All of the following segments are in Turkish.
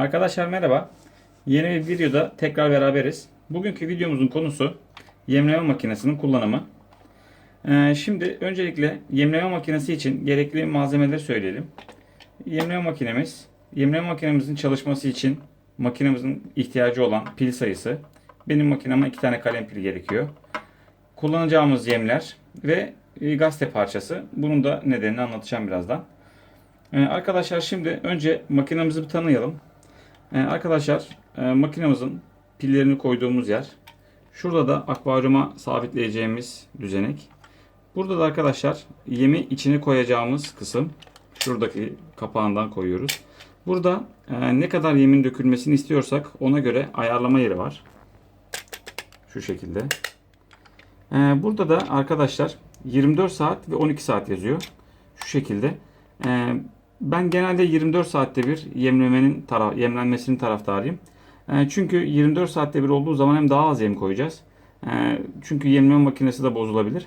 Arkadaşlar merhaba. Yeni bir videoda tekrar beraberiz. Bugünkü videomuzun konusu yemleme makinesinin kullanımı. Ee, şimdi öncelikle yemleme makinesi için gerekli malzemeleri söyleyelim. Yemleme makinemiz, yemleme makinemizin çalışması için makinemizin ihtiyacı olan pil sayısı. Benim makineme iki tane kalem pili gerekiyor. Kullanacağımız yemler ve e, gazete parçası. Bunun da nedenini anlatacağım birazdan. Ee, arkadaşlar şimdi önce makinemizi bir tanıyalım. Ee, arkadaşlar e, makinemizin pillerini koyduğumuz yer. Şurada da akvaryuma sabitleyeceğimiz düzenek. Burada da arkadaşlar yemi içine koyacağımız kısım. Şuradaki kapağından koyuyoruz. Burada e, ne kadar yemin dökülmesini istiyorsak ona göre ayarlama yeri var. Şu şekilde. E, burada da arkadaşlar 24 saat ve 12 saat yazıyor. Şu şekilde. E, ben genelde 24 saatte bir yemlemenin taraf, yemlenmesinin taraftarıyım. E, çünkü 24 saatte bir olduğu zaman hem daha az yem koyacağız. E, çünkü yemleme makinesi de bozulabilir.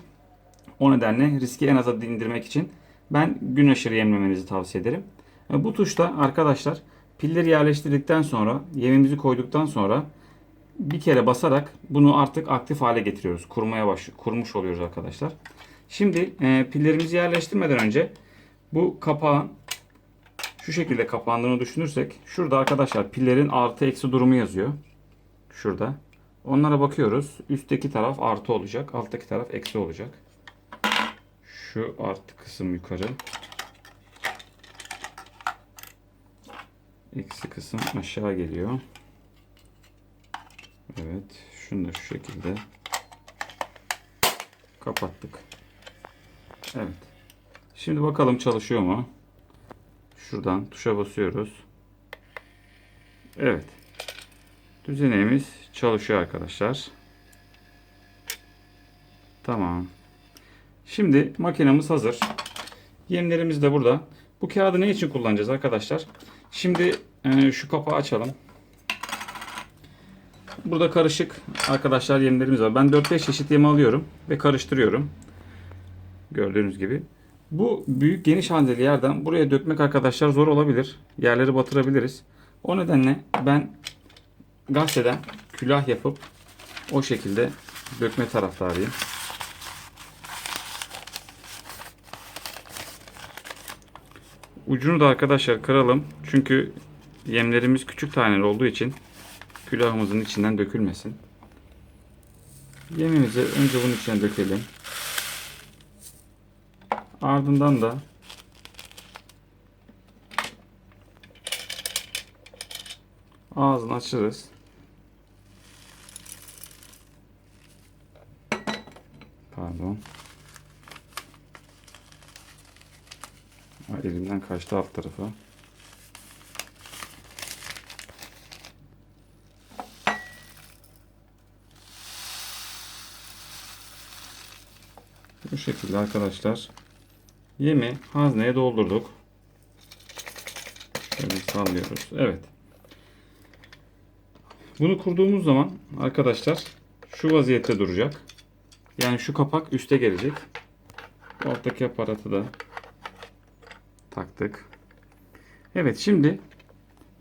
O nedenle riski en aza indirmek için ben gün aşırı yemlemenizi tavsiye ederim. E, bu tuşta arkadaşlar pilleri yerleştirdikten sonra yemimizi koyduktan sonra bir kere basarak bunu artık aktif hale getiriyoruz. Kurmaya baş kurmuş oluyoruz arkadaşlar. Şimdi e, pillerimizi yerleştirmeden önce bu kapağın şu şekilde kapandığını düşünürsek şurada arkadaşlar pillerin artı eksi durumu yazıyor. Şurada. Onlara bakıyoruz. Üstteki taraf artı olacak. Alttaki taraf eksi olacak. Şu artı kısım yukarı. Eksi kısım aşağı geliyor. Evet. Şunu da şu şekilde kapattık. Evet. Şimdi bakalım çalışıyor mu? Şuradan tuşa basıyoruz. Evet. Düzeneğimiz çalışıyor arkadaşlar. Tamam. Şimdi makinemiz hazır. Yemlerimiz de burada. Bu kağıdı ne için kullanacağız arkadaşlar? Şimdi e, şu kapağı açalım. Burada karışık arkadaşlar yemlerimiz var. Ben 4-5 çeşit yem alıyorum ve karıştırıyorum. Gördüğünüz gibi. Bu büyük geniş handeli yerden buraya dökmek arkadaşlar zor olabilir. Yerleri batırabiliriz. O nedenle ben gazeteden külah yapıp o şekilde dökme taraftarıyım. Ucunu da arkadaşlar kıralım. Çünkü yemlerimiz küçük taneli olduğu için külahımızın içinden dökülmesin. Yemimizi önce bunun içine dökelim. Ardından da ağzını açarız. Pardon. Elimden kaçtı alt tarafa. Bu şekilde arkadaşlar yemi hazneye doldurduk. Şöyle sallıyoruz. Evet. Bunu kurduğumuz zaman arkadaşlar şu vaziyette duracak. Yani şu kapak üste gelecek. Bu alttaki aparatı da taktık. Evet şimdi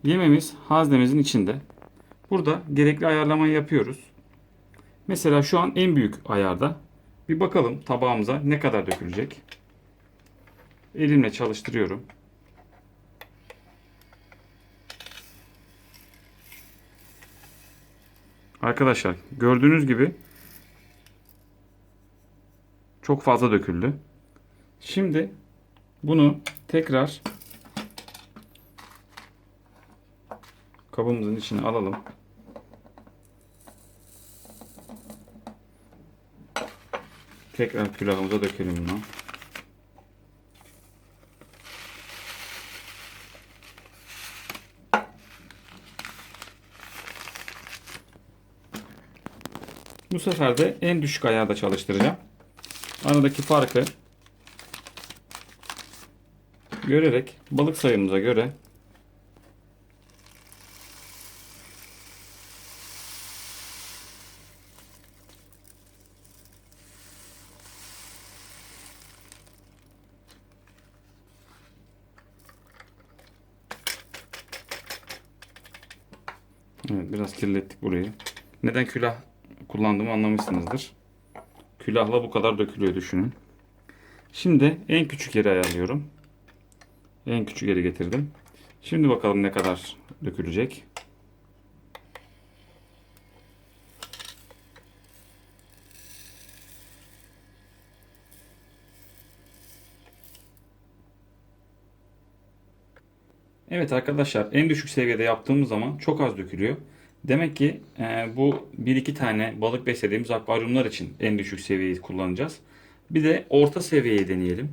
yememiz haznemizin içinde. Burada gerekli ayarlamayı yapıyoruz. Mesela şu an en büyük ayarda. Bir bakalım tabağımıza ne kadar dökülecek. Elimle çalıştırıyorum. Arkadaşlar gördüğünüz gibi çok fazla döküldü. Şimdi bunu tekrar kabımızın içine alalım. Tekrar külahımıza dökelim bunu. Bu sefer de en düşük ayarda çalıştıracağım. Aradaki farkı görerek balık sayımıza göre Evet biraz kirlettik burayı. Neden külah kullandığımı anlamışsınızdır. Külahla bu kadar dökülüyor düşünün. Şimdi en küçük yeri ayarlıyorum. En küçük yeri getirdim. Şimdi bakalım ne kadar dökülecek. Evet arkadaşlar en düşük seviyede yaptığımız zaman çok az dökülüyor. Demek ki e, bu 1-2 tane balık beslediğimiz akvaryumlar için en düşük seviyeyi kullanacağız. Bir de orta seviyeyi deneyelim.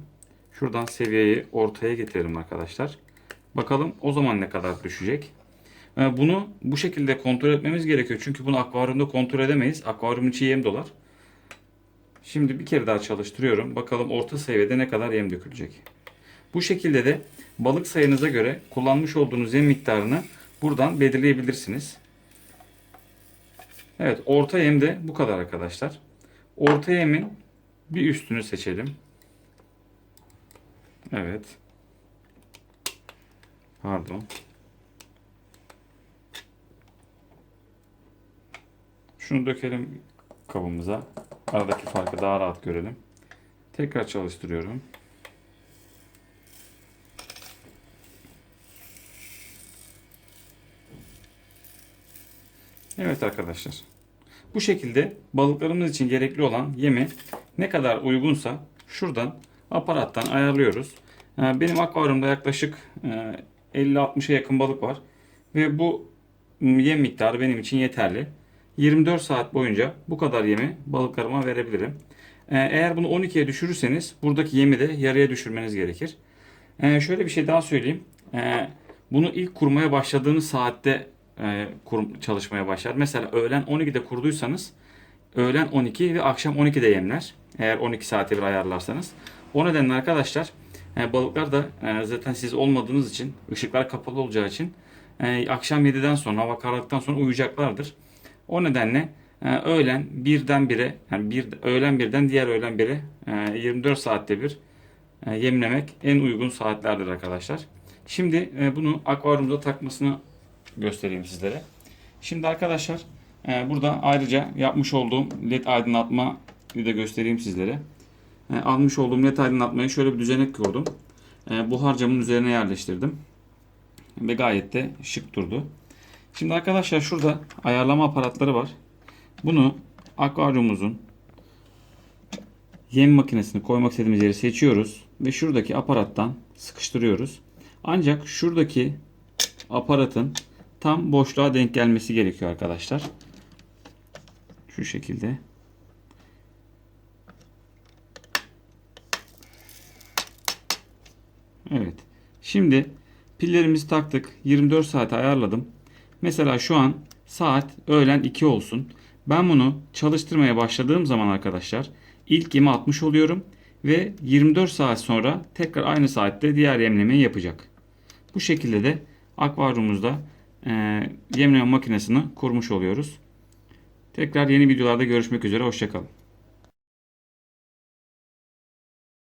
Şuradan seviyeyi ortaya getirelim arkadaşlar. Bakalım o zaman ne kadar düşecek. E, bunu bu şekilde kontrol etmemiz gerekiyor. Çünkü bunu akvaryumda kontrol edemeyiz. Akvaryumun içi yem dolar. Şimdi bir kere daha çalıştırıyorum. Bakalım orta seviyede ne kadar yem dökülecek. Bu şekilde de balık sayınıza göre kullanmış olduğunuz yem miktarını buradan belirleyebilirsiniz. Evet orta yem de bu kadar arkadaşlar. Orta yemin bir üstünü seçelim. Evet. Pardon. Şunu dökelim kabımıza. Aradaki farkı daha rahat görelim. Tekrar çalıştırıyorum. Evet arkadaşlar. Bu şekilde balıklarımız için gerekli olan yemi ne kadar uygunsa şuradan aparattan ayarlıyoruz. Ee, Benim akvaryumda yaklaşık e, 50-60'a yakın balık var. Ve bu yem miktarı benim için yeterli. 24 saat boyunca bu kadar yemi balıklarıma verebilirim. Ee, Eğer bunu 12'ye düşürürseniz buradaki yemi de yarıya düşürmeniz gerekir. Ee, Şöyle bir şey daha söyleyeyim. Bunu ilk kurmaya başladığınız saatte e, kur- çalışmaya başlar. Mesela öğlen 12'de kurduysanız öğlen 12 ve akşam 12'de yemler. Eğer 12 saate bir ayarlarsanız. O nedenle arkadaşlar e, balıklar da e, zaten siz olmadığınız için ışıklar kapalı olacağı için e, akşam 7'den sonra hava karardıktan sonra uyuyacaklardır. O nedenle e, öğlen birden 1'e yani bir, öğlen birden diğer öğlen 1'e e, 24 saatte bir e, yemlemek en uygun saatlerdir arkadaşlar. Şimdi e, bunu akvaryumda takmasını göstereyim sizlere. Şimdi arkadaşlar e, burada ayrıca yapmış olduğum led aydınlatmayı da göstereyim sizlere. E, almış olduğum led aydınlatmayı şöyle bir düzenek kurdum. E, buhar camın üzerine yerleştirdim. Ve gayet de şık durdu. Şimdi arkadaşlar şurada ayarlama aparatları var. Bunu akvaryumumuzun yem makinesini koymak istediğimiz yeri seçiyoruz. Ve şuradaki aparattan sıkıştırıyoruz. Ancak şuradaki aparatın tam boşluğa denk gelmesi gerekiyor arkadaşlar. Şu şekilde. Evet. Şimdi pillerimizi taktık. 24 saate ayarladım. Mesela şu an saat öğlen 2 olsun. Ben bunu çalıştırmaya başladığım zaman arkadaşlar ilk yemi atmış oluyorum ve 24 saat sonra tekrar aynı saatte diğer yemlemeyi yapacak. Bu şekilde de akvaryumumuzda e, yemleme makinesini kurmuş oluyoruz. Tekrar yeni videolarda görüşmek üzere. Hoşçakalın.